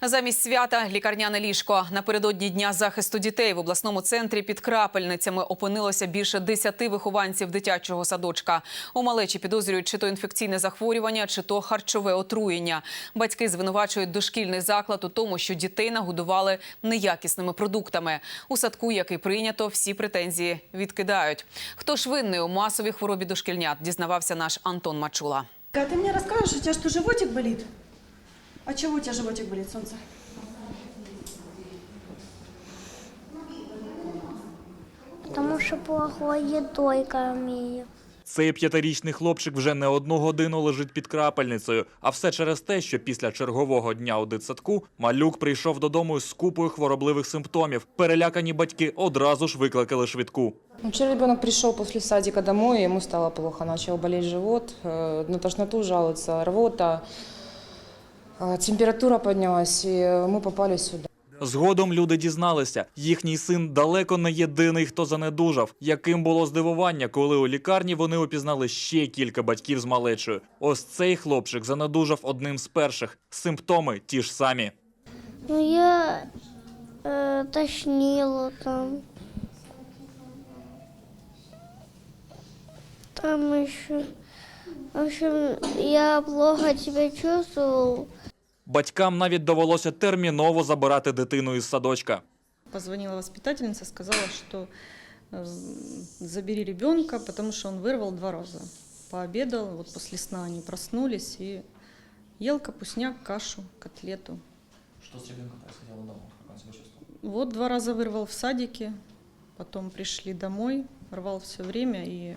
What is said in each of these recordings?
Замість свята лікарняне ліжко напередодні дня захисту дітей в обласному центрі під крапельницями опинилося більше десяти вихованців дитячого садочка. У малечі підозрюють чи то інфекційне захворювання, чи то харчове отруєння. Батьки звинувачують дошкільний заклад у тому, що дітей нагодували неякісними продуктами. У садку, який прийнято, всі претензії відкидають. Хто ж винний у масовій хворобі дошкільнят, дізнавався наш Антон Мачула. А ты мне расскажешь, у тебя что, животик болит? А чего у тебя животик болит, солнце? Потому что плохой едой кормили. Цей п'ятирічний хлопчик вже не одну годину лежить під крапельницею, а все через те, що після чергового дня у дитсадку малюк прийшов додому з купою хворобливих симптомів. Перелякані батьки одразу ж викликали швидку. Ну, Вчера ребенок пришел после садика домой, и ему стало плохо, начал болеть живот, э, на тошноту жалуется, рвота, температура поднялась, и мы попали сюда. Згодом люди дізналися, їхній син далеко не єдиний, хто занедужав. Яким було здивування, коли у лікарні вони опізнали ще кілька батьків з малечою. Ось цей хлопчик занедужав одним з перших. Симптоми ті ж самі. Ну, я э, тошнила там. Там еще... В общем, я плохо себя чувствовал. Батькам навіть довелося терміново забирати дитину із садочка. Позвонила воспитательница, сказала, что э, забери ребенка, потому что он вырвал два раза. Пообедал, вот после сна они проснулись и ел капустняк, кашу, котлету. Что с ребенком происходило дома? Как он себя чувствовал? Вот два раза вырвал в садике, потом пришли домой, рвал все время и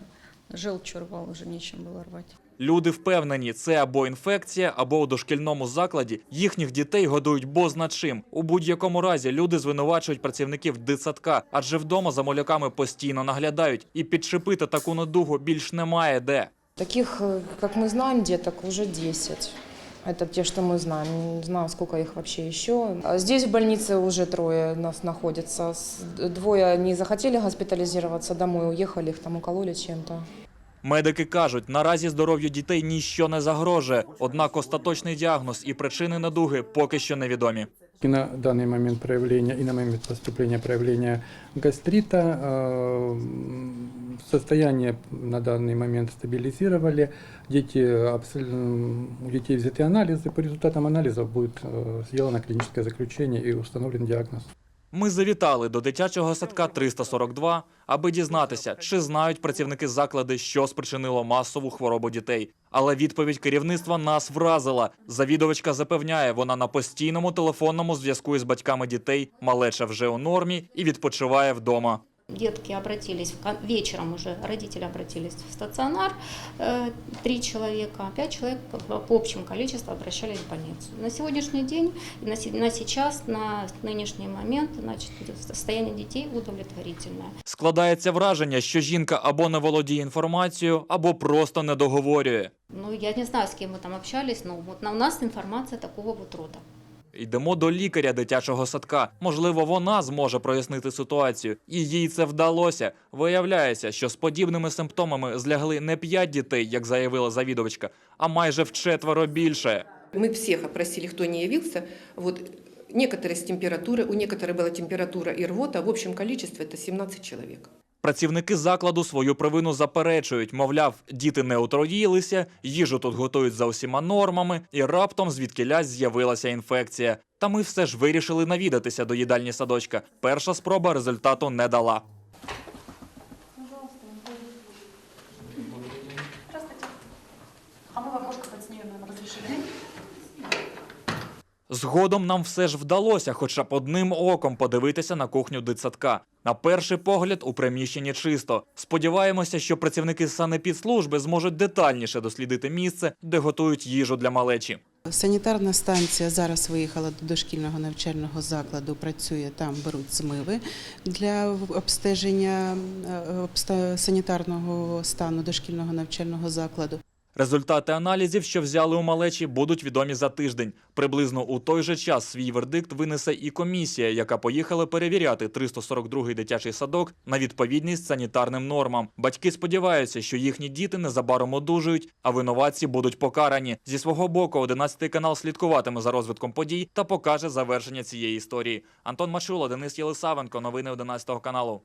желчь рвал, уже нечем было рвать. Люди впевнені, це або інфекція, або у дошкільному закладі їхніх дітей годують бозна чим. У будь-якому разі люди звинувачують працівників дитсадка, адже вдома за малюками постійно наглядають, і підшипити таку недугу більш немає де. Таких, э, как мы знаем, деток уже 10. Это те, что мы знаем. Не знаю, сколько их вообще еще. А Здесь в больнице уже трое у нас находится. С- Двое не захотели госпитализироваться домой, уехали, их там укололи чем-то. Медики кажуть, наразі здоров'ю дітей ніщо не загрожує, однак остаточний діагноз і причини недуги поки що невідомі. И на данный момент проявления, и на момент поступления проявления гастрита э, м, состояние на данный момент стабилизировали. Дети, абсол- м, у детей взяты анализы. По результатам анализов будет э, сделано клиническое заключение и установлен диагноз. Ми завітали до дитячого садка 342, аби дізнатися, чи знають працівники заклади, що спричинило масову хворобу дітей. Але відповідь керівництва нас вразила. Завідувачка запевняє, вона на постійному телефонному зв'язку із батьками дітей, малеча вже у нормі і відпочиває вдома. Детки обратились, в кон- вечером уже родители обратились в стационар, э, три человека, пять человек по по общему количеству обращались в больницу. На сегодняшний день, и на се- на сейчас, на нынешний момент, значит, состояние детей удовлетворительное. Складається враження, що жінка або не володіє інформацією, або просто не договорює. Ну, я не знаю, с кем вы там общались, но вот на- у нас информация такого вот рода. Йдемо до лікаря дитячого садка. Можливо, вона зможе прояснити ситуацію. І їй це вдалося. Виявляється, що з подібними симптомами злягли не п'ять дітей, як заявила завідувачка, а майже вчетверо більше. Мы всех опросили, кто не явился. Вот некоторые с температурой, у некоторых была температура и рвота. В общем количестве это 17 человек. Працівники закладу свою провину заперечують. Мовляв, діти не отруїлися, їжу тут готують за усіма нормами, і раптом звідкілясь з'явилася інфекція. Та ми все ж вирішили навідатися до їдальні садочка. Перша спроба результату не дала. А мы в окошко подснимем, нам разрешили? Згодом нам все ж вдалося хоча б одним оком подивитися на кухню дитсадка. На перший погляд у приміщенні чисто. Сподіваємося, що працівники санепідслужби зможуть детальніше дослідити місце, де готують їжу для малечі. Санітарна станція зараз виїхала до дошкільного навчального закладу. Працює там, беруть змиви для обстеження е, санітарного стану дошкільного навчального закладу. Результати аналізів, що взяли у малечі, будуть відомі за тиждень. Приблизно у той же час свій вердикт винесе і комісія, яка поїхала перевіряти 342-й дитячий садок на відповідність санітарним нормам. Батьки сподіваються, що їхні діти незабаром одужують, а винуватці будуть покарані. Зі свого боку, 11 канал слідкуватиме за розвитком подій та покаже завершення цієї історії. Антон Мачула, Денис Єлисавенко. Новини 11 каналу.